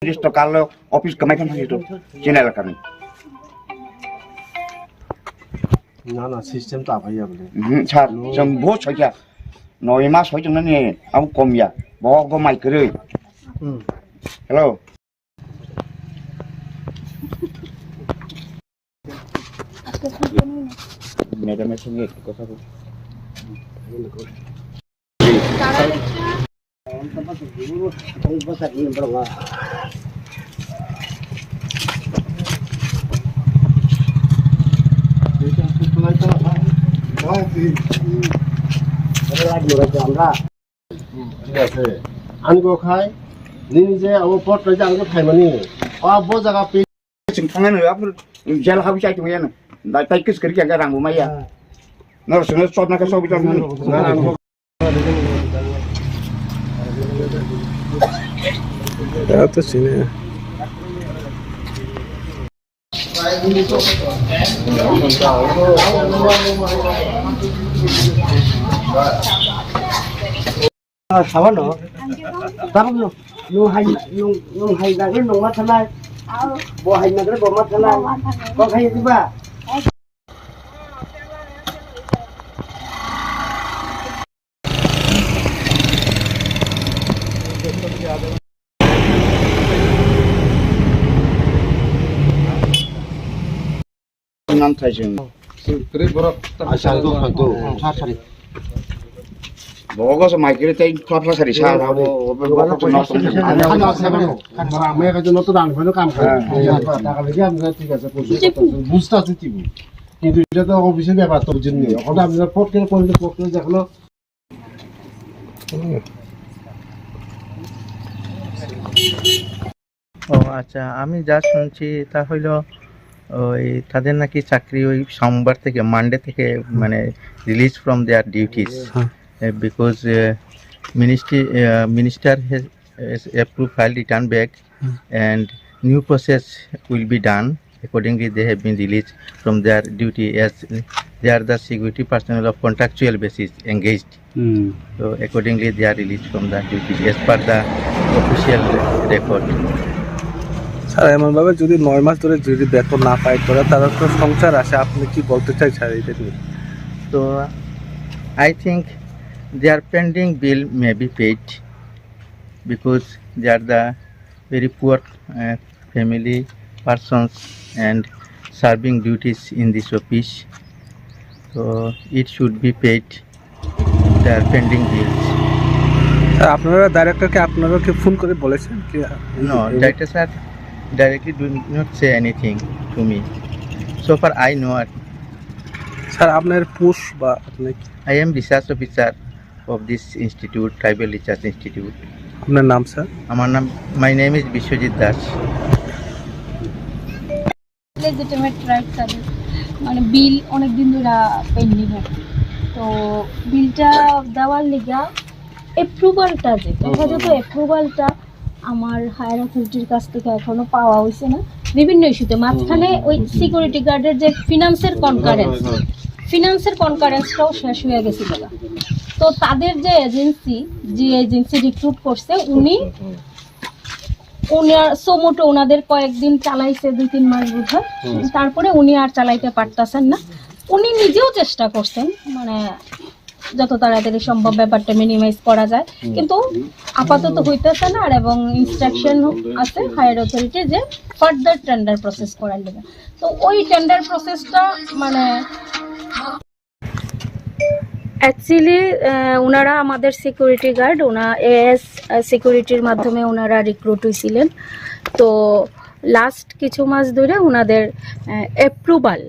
Listo kalau office kemai kan itu channel kami. না না system তো আপাই Hmm, ya. Noi ma choi jang ni au kom ya. Bo go mai kere. হুম Hello. Madam এর সঙ্গে একটু কথা বল। ঠিক আছে আনগো খাই নি নিজে আমার পট রয়েছে আনগো খাই মানে অব জায়গা পে Sing tangan ya apa jal habis itu ya. Dai tai kis kiri agak ranggu maya. Nor sene sot na ka so bitar ni. তো চিনে সাবানো তারপর নো হাই নো নো হাই লাগে নো মা থালাই বো হাই না করে বো মা থালাই কো খাই দিবা Nan thai jing. আচ্ছা. আমি কাম করি টাকা লেগে আমি ঠিক আছে বুঝতে আছি। কি কিন্তু এটা তো অফিসের ব্যাপার তোর জন্য এখন করে করলে করে দেখল। ও আচ্ছা আমি যা শুনছি তা হইল ওই তাদের নাকি চাকরি ওই সোমবার থেকে মানডে থেকে মানে release from their duties because ministry minister has approve file return back and new process will be done accordingly they have been release from their duties they are the security personnel of contractual basis engage তো accordingly they are release from the duties per the official record sir এমনভাবে যদি নয় মাস ধরে যদি বেতন না পায় তোরা তারা তো সংসার আসে আপনি কি বলতে চাই স্যার এইটা তো I think they pending bill may be paid because they the very poor family persons and serving duties in this office তো it should be paid they are pending bills আপনারা ডাইরেক্টরকে আপনারা কি ফোন করে বলেছেন? কি না director sir directly do not say anything to me. So far I know sir আপনার পুষ বা আপনি I am research officer of this institute, Tribal Research Institute. আপনার নাম স্যার আমার নাম my name is Biswajit Das legitimate right service মানে bill অনেক দিন ধরে পেন্ডিং তো বিলটা দেওয়ার লিগা অ্যাপ্রুভালটা যে যথাযথ অ্যাপ্রুভালটা আমার হায়ার অথরিটির কাছ থেকে এখনও পাওয়া হয়েছে না। বিভিন্ন ইস্যুতে মাঝখানে ওই সিকিউরিটি গার্ডের যে ফিনান্সের কনকারেন্স ফিনান্সের কনকারেন্সটাও শেষ হয়ে গেছিল। তো তাদের যে এজেন্সি যে এজেন্সি রিক্রুট করছে উনি উনার সোমোটো ওনাদের কয়েকদিন চালাইছে দুই তিন মাস বোধ তারপরে উনি আর চালাইতে পারতেছেন না। উনি নিজেও চেষ্টা করছেন মানে যত তাড়াতাড়ি সম্ভব ব্যাপারটা মিনিমাইজ করা যায়। কিন্তু আপাতত হইতেছে না আর এবং ইনস্ট্রাকশন আছে হায়ার অথরিটি যে ফার্দার টেন্ডার প্রসেস করার জন্য তো ওই টেন্ডার প্রসেসটা মানে অ্যাকচুয়ালি ওনারা আমাদের সিকিউরিটি গার্ড ওনা এএস সিকিউরিটির মাধ্যমে ওনারা রিক্রুট হয়েছিলেন তো লাস্ট কিছু মাস ধরে ওনাদের অ্যাপ্রুভাল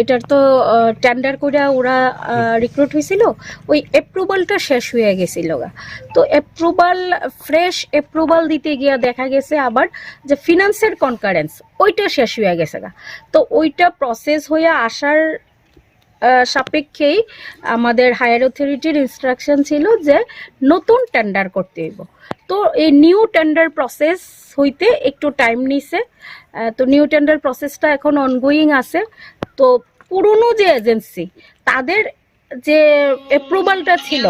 এটার তো টেন্ডার করে ওরা রিক্রুট হয়েছিল। ওই অ্যাপ্রুভালটা শেষ হয়ে গেছিল গা। তো অ্যাপ্রুভাল ফ্রেশ অ্যাপ্রুভাল দিতে গিয়ে দেখা গেছে আবার যে ফিনান্সের কনকারেন্স ওইটা শেষ হয়ে গেছে গা। তো ওইটা প্রসেস হয়ে আসার সাপেক্ষেই আমাদের হায়ার অথরিটির ইনস্ট্রাকশন ছিল যে নতুন টেন্ডার করতে হইব। তো এই নিউ টেন্ডার প্রসেস হইতে একটু টাইম নিছে। তো নিউ টেন্ডার প্রসেসটা এখন অনগোয়িং আছে। তো পুরনো যে এজেন্সি তাদের যে অ্যাপ্রুভালটা ছিল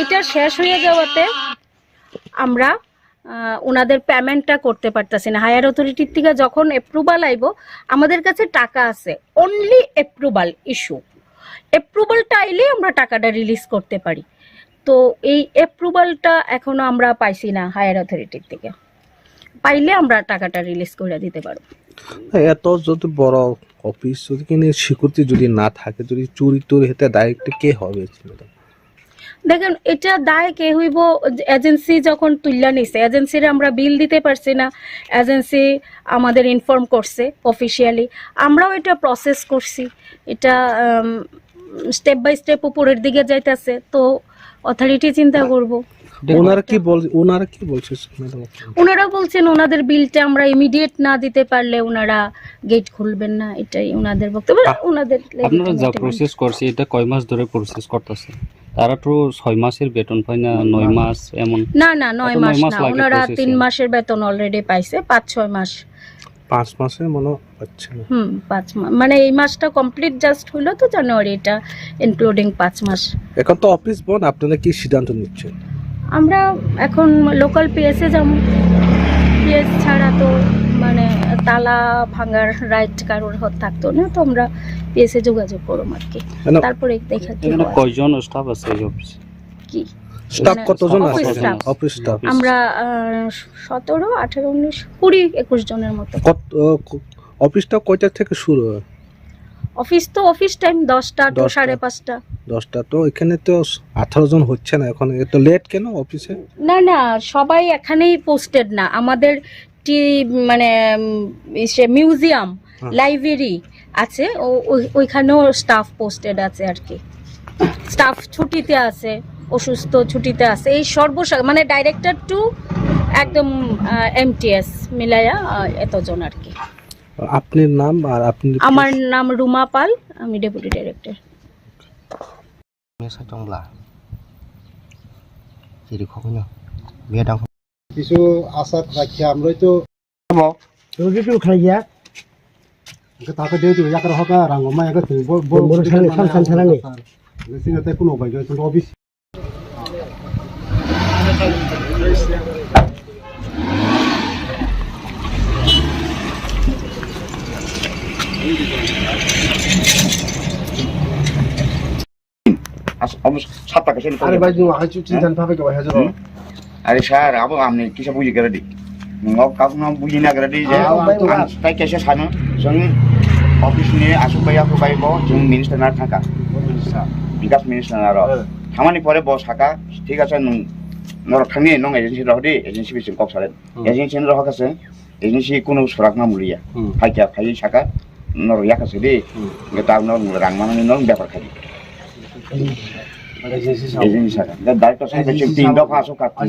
এটা শেষ হয়ে যাওয়াতে আমরা ওনাদের পেমেন্টটা করতে পারতেছি না। হায়ার অথরিটির থেকে যখন অ্যাপ্রুভাল আইব, আমাদের কাছে টাকা আছে। অনলি অ্যাপ্রুভাল ইস্যু অ্যাপ্রুভালটা আইলে আমরা টাকাটা রিলিজ করতে পারি। তো এই অ্যাপ্রুভালটা এখনও আমরা পাইছি না হায়ার অথরিটির থেকে। পাইলে আমরা টাকাটা রিলিজ করে দিতে পারব। এত যদি বড় অফিস যদি কিনে সিকিউরিটি যদি না থাকে, যদি চুরি টুরি হতে ডাইরেক্ট কে হবে? দেখেন এটা দায় কে হইব? এজেন্সি যখন তুললা নিছে এজেন্সির আমরা বিল দিতে পারছি না। এজেন্সি আমাদের ইনফর্ম করছে অফিসিয়ালি আমরাও এটা প্রসেস করছি। এটা স্টেপ বাই স্টেপ উপরের দিকে যাইতেছে। তো অথরিটি চিন্তা করব। ওনারা কি বল ওনারা কি বলছে ওনারা বলছেন ওনাদের বিলটা আমরা ইমিডিয়েট না দিতে পারলে ওনারা গেট খুলবেন না। এটাই ওনাদের বক্তব্য। ওনাদের আপনারা যা প্রসেস করছে এটা কয় মাস ধরে প্রসেস করতেছে? তারা তো ছয় মাসের বেতন পায় না নয় মাস এমন? না না নয় মাস না। ওনারা তিন মাসের বেতন অলরেডি পাইছে পাঁচ ছয় মাস। পাঁচ মাসে মনে হচ্ছে না। হুম পাঁচ মাস মানে এই মাসটা কমপ্লিট জাস্ট হলো তো জানুয়ারি এটা ইনক্লুডিং পাঁচ মাস। এখন তো অফিস বন্ধ আপনারা কি সিদ্ধান্ত নিচ্ছেন? আমরা এখন লোকাল পিএসে যাব। পিএস ছাড়া তো মানে তালা ভাঙার রাইট কারোর হাত থাকতো না তো আমরা পিএসে যোগাযোগ করব আর কি। তারপরে দেখা কি কয়জন স্টাফ আছে এই অফিসে কি? স্টাফ মানে কতজন আছে? অফিস স্টাফ আমরা সতেরো আঠেরো উনিশ কুড়ি একুশ জনের মতো। কত অফিসটা কয়টা থেকে শুরু হয়? অফিস তো অফিস টাইম দশটা তো। সাড়ে পাঁচটা। দশটা তো এখানে তো আঠারো জন হচ্ছে না এখন। এত লেট কেন অফিসে না না সবাই এখানেই পোস্টেড না। আমাদের টি মানে মিউজিয়াম হ্যাঁ। লাইব্রেরি আছে। ও- ওই- ওইখানেও স্টাফ পোস্টেড আছে আর কি। স্টাফ ছুটিতে আছে অসুস্থ ছুটিতে আছে। এই সর্বসা মানে ডাইরেক্টর টু একদম এমটিএস মিলায়া এতজন আর কি। আপনার নাম আর আপনি আমার নাম রুমা পাল আমি ডেপুটি ডাইরেক্টর। কিছু আশা রাখি আমরাই তো খাইয়া তাকে দিয়ে দিব যাকে হকা রাঙ্গমা একে তুমি বড় সালে সাল সাল সালানি সিনাতে কোনো উপায় নেই তুমি অফিস সাত টাকা আরে ভাই তুমি আজ চিন্তা ভাবে কে ভাই হাজার আরে স্যার আবো আপনি কিসে বুঝি করে দি না বুঝি না গেরাডি যে তাই কেসে সানো যেন অফিস নিয়ে আসুক ভাই আসুক ভাই বো মিনিস্টার না থাকা বিকাশ মিনিস্টার না র থামানি পরে বস থাকা ঠিক আছে নুন নরখানি নং এজেন্সি রহদি এজেন্সি বেশি কক সারেন এজেন্সি রহক আছে এজেন্সি কোনো সরাক না মুড়িয়া। ফাইকা ফাই সাকা নর ইয়াক আছে দে তার নর রাং মানে নর ব্যাপার খালি। এজেন্সি সাকা ডাইরেক্টর সাহেব তিন দফা আসো কাটি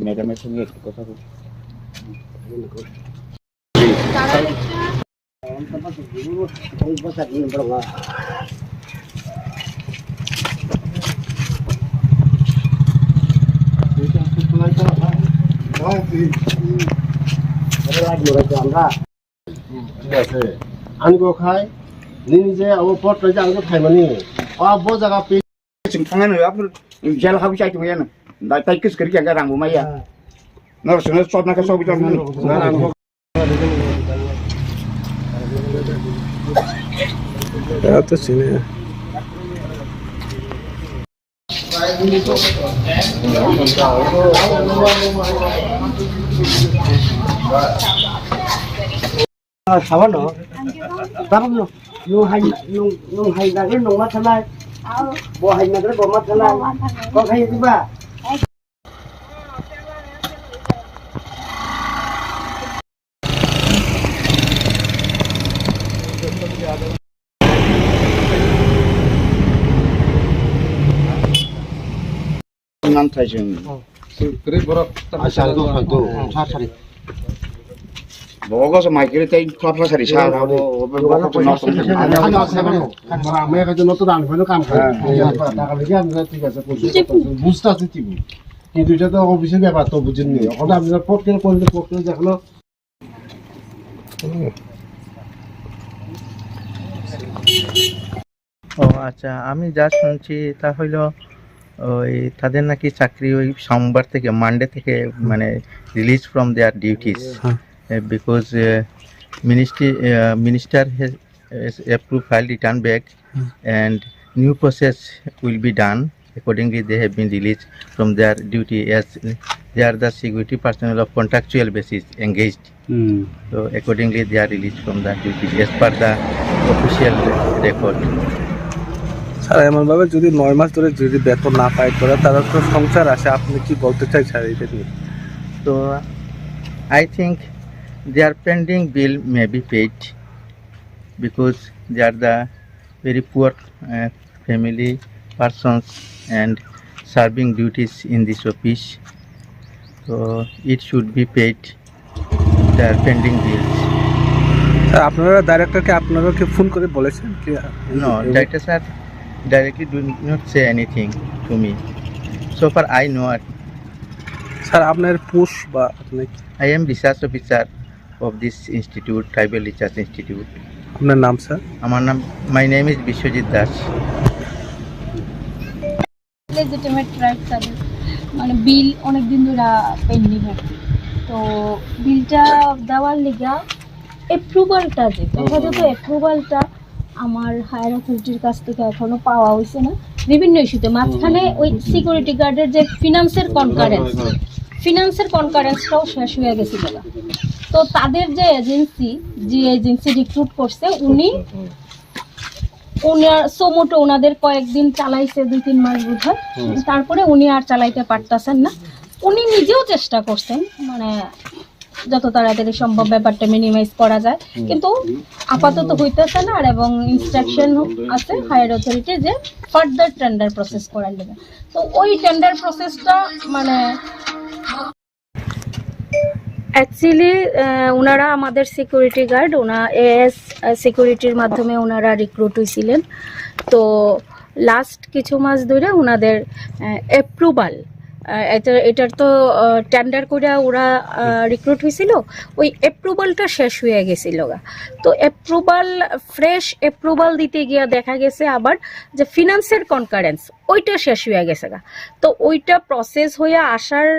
মেডামের সঙ্গে কথা বলছি ঠিক আছে আনগো খাই নি নিজে ও পট যে আনগো খাই মানে ও ব জায়গা পে जों थांनानै आफोर जेल हाबि साइथ Ndak tai kis kiri kang karang bumaya. Nor sene sop nak sop bitan. Ya to sini. Sawan no. Tarung no. Nung hai nung nung hai nagin nung matalai. Bo hai nagin bo matalai. Kok hai tiba? मान আচ্ছা, আচ্ছা, আচ্ছা, বগস Michael তাই সারি আছে কিন্তু এটা তো অফিসের ব্যাপার তো বুঝেন নি এখন করলে দেখল ও আচ্ছা আমি যা শুনছি তা হইল ওই তাদের নাকি চাকরি ওই সোমবার থেকে মানডে থেকে মানে release from their duties because ministry minister has approve file return back and new process will be done accordingly they have been release from their duties they are the security personnel of contractual basis engage তো accordingly they are release from the duties per the official record sir এমনভাবে যদি নয় মাস ধরে যদি বেতন না পায় তোরা তারা তো সংসার আসে আপনি কি বলতে চাই স্যার এইটা নিয়ে? তো I think they are pending bill may be paid because they are the very poor family persons and serving duties in this office তো it should be paid they are pending bills আপনারা ডাইরেক্টরকে আপনারা কি phone করে বলেছেন? কি না director sir directly do not say anything to me. So far I know sir আপনার পোষ বা আপনি I am research officer of this institute, Tribal Research Institute. আপনার নাম স্যার? আমার নাম my name is Biswajit Das legitimate right তাদের মানে বিল অনেক দিন ধরে পেন্ডিং আছে তো বিলটা দেওয়ার লিগা অ্যাপ্রুভালটা যে যথাযথ অ্যাপ্রুভালটা আমার হায়ার অথরিটির কাছ থেকে এখনও পাওয়া হয়েছে না। বিভিন্ন ইস্যুতে মাঝখানে ওই সিকিউরিটি গার্ডের যে ফিনান্সের কনকারেন্স ফিনান্সের কনকারেন্সটাও শেষ হয়ে গেছিল। তো তাদের যে এজেন্সি যে এজেন্সি রিক্রুট করছে উনি ওনার সোমোটো ওনাদের কয়েকদিন চালাইছে দুই তিন মাস বোধ তারপরে উনি আর চালাইতে পারতেছেন না। উনি নিজেও চেষ্টা করছেন মানে যত তাড়াতাড়ি সম্ভব ব্যাপারটা মিনিমাইজ করা যায়। কিন্তু আপাতত হইতেছে না আর এবং ইনস্ট্রাকশন আছে হায়ার অথরিটি যে ফার্দার টেন্ডার প্রসেস করার জন্য। তো ওই টেন্ডার প্রসেসটা মানে অ্যাকচুয়ালি ওনারা আমাদের সিকিউরিটি গার্ড ওনা এএস সিকিউরিটির মাধ্যমে ওনারা রিক্রুট হয়েছিলেন তো লাস্ট কিছু মাস ধরে ওনাদের অ্যাপ্রুভাল এটার তো টেন্ডার করে ওরা রিক্রুট হয়েছিল। ওই অ্যাপ্রুভালটা শেষ হয়ে গেছিল তো অ্যাপ্রুভাল ফ্রেশ অ্যাপ্রুভাল দিতে গিয়ে দেখা গেছে আবার যে ফিনান্সের কনকারেন্স ওইটা শেষ হয়ে গেছে গা। তো ওইটা প্রসেস হয়ে আসার